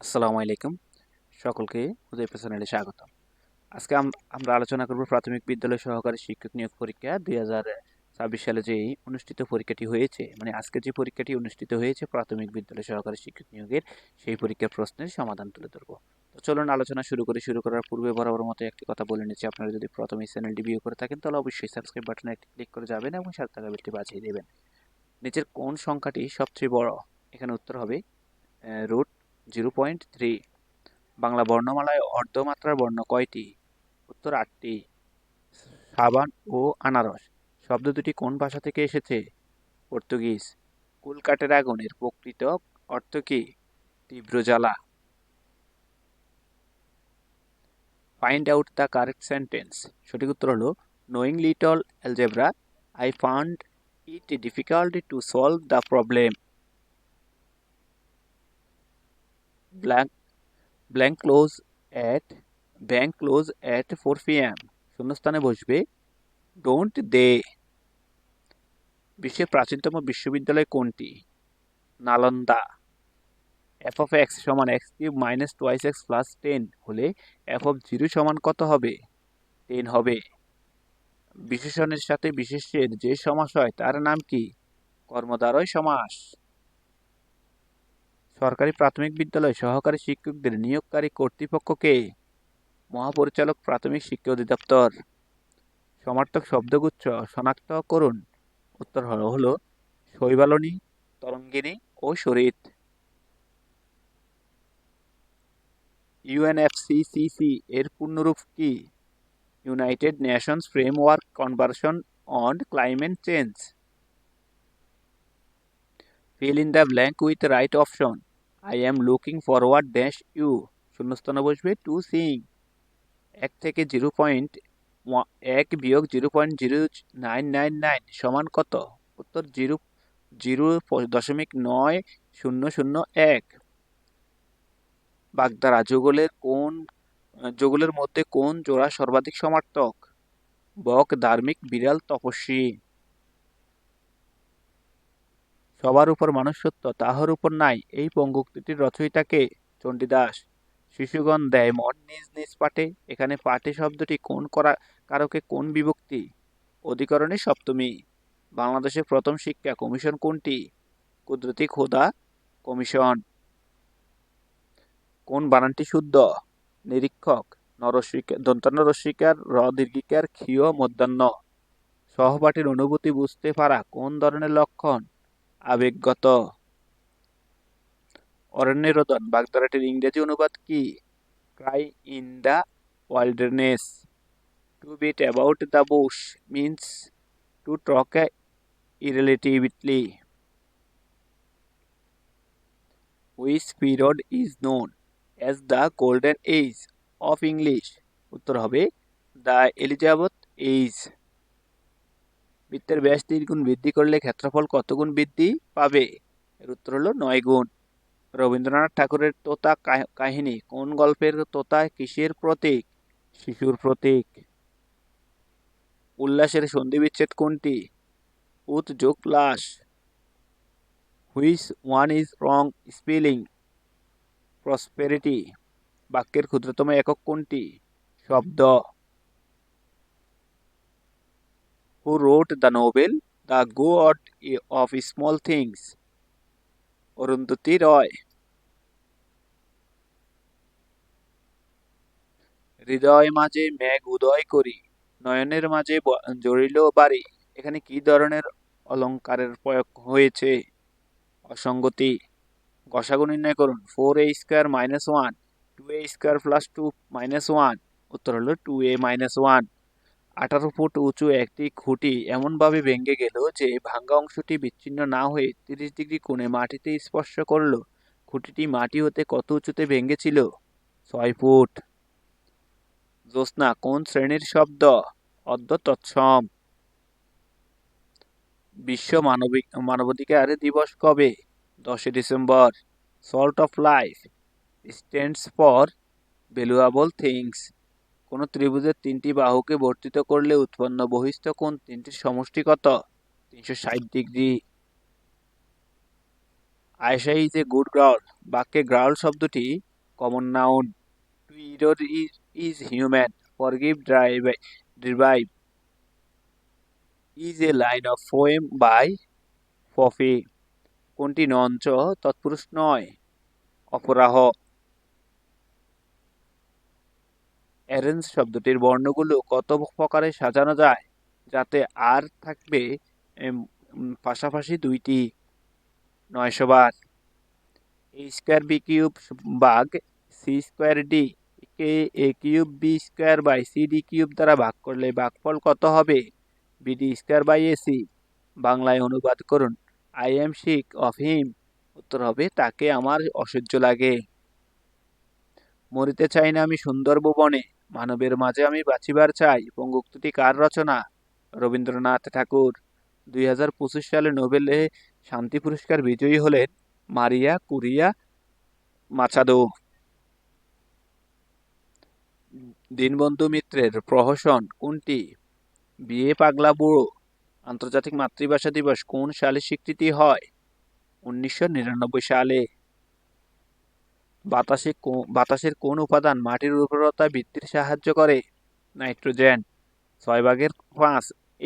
আসসালামু আলাইকুম। সকলকে উদয় চ্যানেলে স্বাগত আজকে আমরা আলোচনা করব প্রাথমিক বিদ্যালয় সহকারী শিক্ষক নিয়োগ পরীক্ষা দুই ছাব্বিশ সালে যে অনুষ্ঠিত পরীক্ষাটি হয়েছে মানে আজকে যে পরীক্ষাটি অনুষ্ঠিত হয়েছে প্রাথমিক বিদ্যালয় সহকারী শিক্ষক নিয়োগের, সেই পরীক্ষার প্রশ্নের সমাধান তুলে ধরবো। তো চলুন আলোচনা শুরু করে। শুরু করার পূর্বে বরাবর মতো একটি কথা বলে নিচ্ছি। আপনারা যদি প্রথমে চ্যানেলটি ভিউ করে থাকেন, তাহলে অবশ্যই সাবস্ক্রাইব বাটনে একটি ক্লিক করে যাবেন এবং সাথে থাকা বেলটি বাজিয়ে দেবেন। নিচের কোন সংখ্যাটি সবচেয়ে বড়? এখানে উত্তর হবে root zero point three. Bangla বর্ণমালায় অর্ধমাত্রার বর্ণ কয়টি? উত্তর আটটি। সাবান ও আনারস। শব্দ দুটি কোন ভাষা থেকে এসেছে? পর্তুগিজ। কুলকাটের আগুনের প্রকৃত অর্থ কি? তীব্র জ্বালা। Find out the correct sentence সঠিক উত্তর হলো knowing little algebra I found it difficult to solve the problem blank blank close at bank close at four P M শূন্যস্থানে বসবে। ডোন্ট দে বিশ্বের প্রাচীনতম বিশ্ববিদ্যালয় কোনটি? নালন্দা। এফ অফ এক্স সমান X cube minus twice X plus ten হলে F of zero সমান কত হবে? টেন হবে। বিশেষণের সাথে বিশেষের যে সমাস হয় তার নাম কি? কর্মদ্বারয় সমাস। সরকারি প্রাথমিক বিদ্যালয় সহকারী শিক্ষকদের নিয়োগকারী কর্তৃপক্ষকে মহাপরিচালক, প্রাথমিক শিক্ষা অধিদপ্তর। সমার্থক শব্দগুচ্ছ, শনাক্ত করুন। উত্তর হলো শৈবালনী, তরঙ্গিনী ও শরীত ইউএনএফসিসিসি এর পূর্ণরূপ কি? United Nations Framework conversion on climate change. Fill in the blank with right option. I am looking forward dash you শূন্যস্থানে বসবে টু সিং এক থেকে জিরো পয়েন্ট এক বিয়োগ zero point zero nine nine nine সমান কত? উত্তর জিরো জিরো দশমিক নয়, শূন্য শূন্য এক। বাগধারা যুগলের কোন যুগলের মধ্যে কোন জোড়া সর্বাধিক সমার্থক? বক ধার্মিক বিড়াল, তপস্বী। সবার উপর মানুষ সত্য তাহার উপর নাই। এই পঙ্গুক্তিটির রচয়িতাকে চণ্ডীদাস। শিশুগণ দেয় মন নিজ নিজ পাঠে। এখানে পাঠে শব্দটি কোন করা, কারকে কোন বিভক্তি? অধিকরণে সপ্তমী। বাংলাদেশের প্রথম শিক্ষা কমিশন কোনটি? কুদরতি খোদা কমিশন। কোন বানানটি শুদ্ধ? নিরীক্ষক। নরস্বীকার দন্তান্ন রস্বীকার র দীর্ঘিকার ক্ষীয়, মধ্যাহ্ন। সহপাঠীর অনুভূতি বুঝতে পারা কোন ধরনের লক্ষণ? আবেগগত অরণ্যরোদন। বাগধারাটির ইংরেজি অনুবাদ কি? Cry in the wildness. To beat about the bush means to talk irrelatively. Which period is known as the golden age of English. উত্তর হবে দ্য এলিজাবেথ এইজ বৃত্তের ব্যাস তিন গুণ বৃদ্ধি করলে ক্ষেত্রফল কত গুণ বৃদ্ধি পাবে? এর উত্তর হলো নয় গুণ। রবীন্দ্রনাথ ঠাকুরের তোতা কাহিনী কোন গল্পের তোতা কিসের প্রতীক? শিশুর প্রতীক। উল্লাসের সন্ধি বিচ্ছেদ কোনটি? উত যোগ plus which one is wrong spelling? Prosperity. বাক্যের ক্ষুদ্রতম একক কোনটি? শব্দ। Who wrote the novel the God of Small Things Arundhati Roy হৃদয় মাঝে মেঘ উদয় করি, নয়নের মাঝে জড়িল বাড়ি। এখানে কি ধরনের অলঙ্কারের প্রয়োগ হয়েছে? অসঙ্গতি। গসাগু নির্ণয় করুন। Four A square minus one two A square plus two minus one উত্তর হলো টু এ মাইনাস ওয়ান আঠারো ফুট উঁচু একটি খুঁটি এমনভাবে ভেঙে গেল যে ভাঙ্গা অংশটি বিচ্ছিন্ন না হয়ে তিরিশ ডিগ্রি কোণে মাটিতে স্পর্শ করল। খুঁটিটি মাটি হতে কত উঁচুতে ভেঙেছিল? ছয় ফুট। জ্যোৎস্না, কোন শ্রেণির শব্দ? অদ্য তৎসম। বিশ্ব মানবিক মানবাধিকার দিবস কবে? দশই December. Salt of life. Stands for valuable things. কোনো ত্রিভুজের তিনটি বাহুকে বর্তিত করলে উৎপন্ন বহিস্থ কোণ তিনটির সমষ্টি কত? তিনশো ষাট degree. Ayesha is a good growl বাক্যে গ্রাউল শব্দটি common noun. To error is is human. Forgive, drive derive is a line of poem by Pope. কোনটি নঞ্চ? তৎপুরুষ নয়। অপরাহ। অ্যারেঞ্জ শব্দটির বর্ণগুলো কত প্রকারে সাজানো যায় যাতে আর থাকবে পাশাপাশি দুইটি? নয়শো বার। এ স্কোয়ার বি কিউব বাঘ C square D. K, A cube, B square by C D cube দ্বারা ভাগ করলে ভাগফল কত হবে? বিডি স্কোয়ার বাই এসি বাংলায় অনুবাদ করুন। I am sick of him. উত্তর হবে, তাকে আমার অসহ্য লাগে। মরিতে চাই না আমি সুন্দর ভুবনে। মানবের মাঝে আমি বাঁচিবার চাই, পঙ্গুক্তটি কার রচনা? রবীন্দ্রনাথ ঠাকুর। দুই হাজার পঁচিশ সালে নোবেলে শান্তি পুরস্কার বিজয়ী হলেন মারিয়া কুরিয়া মাছাদো দীনবন্ধু মিত্রের প্রহসন কোনটি? বিয়ে পাগলা বুড়ো, আন্তর্জাতিক মাতৃভাষা দিবস কোন সালে স্বীকৃতি হয়? উনিশশো নিরানব্বই সালে। বাতাসে বাতাসের কোন উপাদান মাটির উর্বরতা বৃদ্ধির সাহায্য করে? নাইট্রোজেন ছয় ভাগের পাঁচ,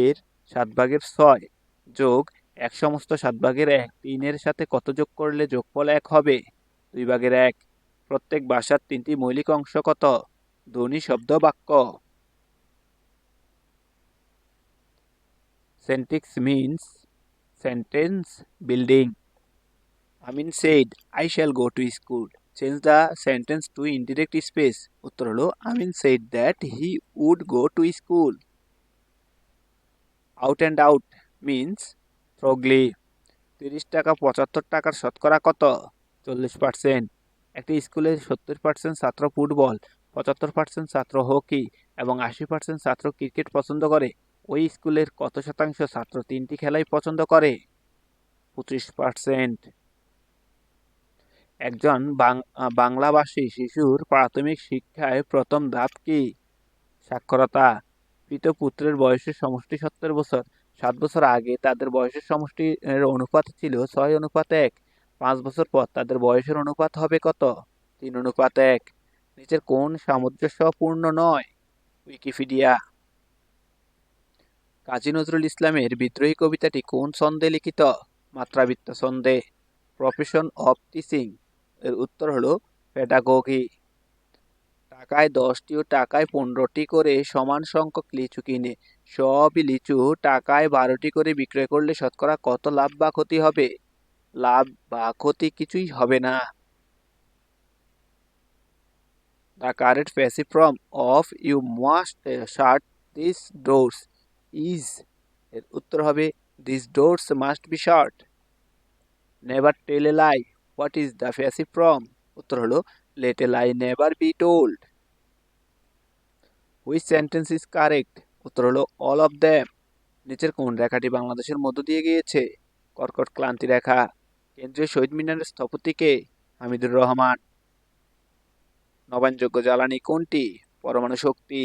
এর সাত ভাগের ছয় যোগ এক সমস্ত সাত ভাগের এক। তিনের সাথে কত যোগ করলে যোগফল এক হবে? দুই ভাগের এক, প্রত্যেক বাসার তিনটি মৌলিক অংশ কত? ধ্বনি, শব্দ, বাক্য। Syntax means sentence building Amin said I shall go to school change the sentence to indirect speech উত্তর হলো Amin said that he would go to school out and out means thoroughly তিরিশ টাকা পঁচাত্তর টাকার শতকরা কত চল্লিশ পার্সেন্ট একটি স্কুলে সত্তর পার্সেন্ট ছাত্র ফুটবল পঁচাত্তর পার্সেন্ট ছাত্র হকি এবং আশি পার্সেন্ট ছাত্র ক্রিকেট পছন্দ করে ওই স্কুলের কত শতাংশ ছাত্র তিনটি খেলাই পছন্দ করে পঁচিশ পার্সেন্ট একজন বাংলাভাষী শিশুর প্রাথমিক শিক্ষায় প্রথম ধাপ কি? সাক্ষরতা। পিত পুত্রের বয়সের সমষ্টি সত্তর বছর। সাত বছর আগে তাদের বয়সের সমষ্টির অনুপাত ছিল ছয় অনুপাত এক। পাঁচ বছর পর তাদের বয়সের অনুপাত হবে কত? তিন অনুপাত এক। নিচের কোন সামঞ্জস্যপূর্ণ নয়? উইকিপিডিয়া। কাজী নজরুল ইসলামের বিদ্রোহী কবিতাটি কোন ছন্দে লিখিত? মাত্রাবৃত্ত ছন্দে। Profession of teaching. এর উত্তর হলো পেডাগোগি টাকায় দশটি ও টাকায় পনেরোটি করে সমান সংখ্যক লিচু কিনে। সবই লিচু, টাকায় বারোটি করে বিক্রয় করলে শতকরা কত লাভ বা ক্ষতি হবে? লাভ বা ক্ষতি কিছুই হবে না। The correct passive form of you must shut this doors is এর উত্তর হবে this doors must be shut never tell a lie what is the passive form উত্তর হলো let a lie never be told which sentence is correct উত্তর হলো all of them নিচের কোন রেখাটি বাংলাদেশের মধ্য দিয়ে গিয়েছে? কর্কট ক্লান্তি রেখা। কেন্দ্রীয় শহীদ মিনারের স্থপতিকে হামিদুর রহমান। নবায়নযোগ্য জ্বালানি কোনটি? পরমাণু শক্তি।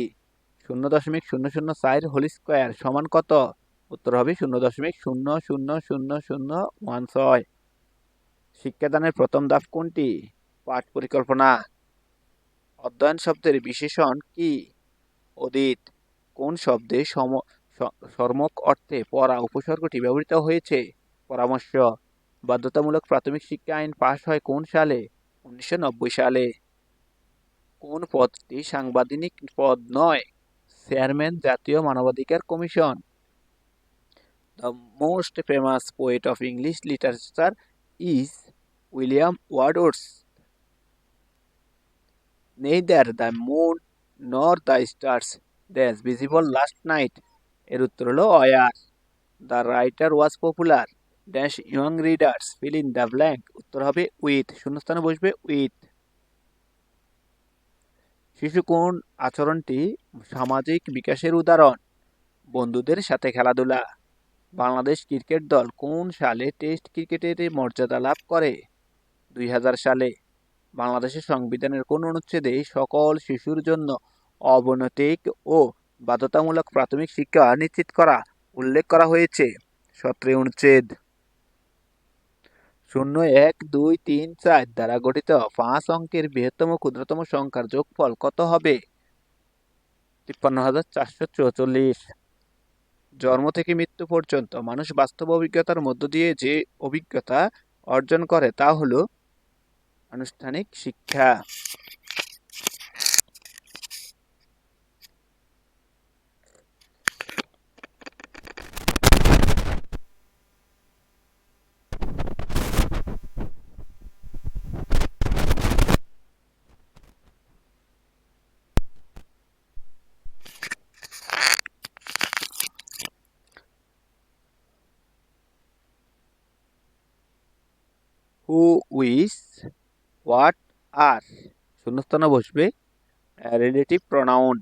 শূন্য দশমিক শূন্য শূন্য চার হোল স্কোয়ার সমান কত? উত্তর হবে শূন্য দশমিক শূন্য শূন্য শূন্য শূন্য ওয়ান ছয়। শিক্ষাদানের প্রথম ধাপ কোনটি? পাঠ পরিকল্পনা। অধ্যয়ন শব্দের বিশেষণ কি? অদিত কোন শব্দে সম সর্মক অর্থে পড়া উপসর্গটি ব্যবহৃত হয়েছে? পরামর্শ, বাধ্যতামূলক প্রাথমিক শিক্ষা আইন পাশ হয় কোন সালে? উনিশশো নব্বই সালে। কোন পদটি সাংবিধানিক পদ নয়? চেয়ারম্যান জাতীয় মানবাধিকার commission. The most famous poet of English literature is William Words neither the moon nor the stars dash visible last night এর উত্তর হলো were the writer was popular dash young readers fill in the blank উত্তর হবে with. শূন্যস্থানে বসবে with. শিশু কোন আচরণটি সামাজিক বিকাশের উদাহরণ? বন্ধুদের সাথে খেলাধুলা। বাংলাদেশ ক্রিকেট দল কোন সালে টেস্ট ক্রিকেটের মর্যাদা লাভ করে? দুই হাজার সালে বাংলাদেশের সংবিধানের কোন অনুচ্ছেদে সকল শিশুর জন্য অবনতিক ও বাধ্যতামূলক প্রাথমিক শিক্ষা নিশ্চিত করা উল্লেখ করা হয়েছে। সতেরো অনুচ্ছেদ। শূন্য এক দুই তিন চার দ্বারা গঠিত পাঁচ অঙ্কের বৃহত্তম ক্ষুদ্রতম সংখ্যার যোগফল কত হবে? তিপ্পান্ন হাজার চারশো চৌচল্লিশ। জন্ম থেকে মৃত্যু পর্যন্ত মানুষ বাস্তব অভিজ্ঞতার মধ্য দিয়ে যে অভিজ্ঞতা অর্জন করে তা হলো আনুষ্ঠানিক শিক্ষা। হু উইস হোয়াট আর শূন্যস্থানে বসবে রিলেটিভ প্রনাউন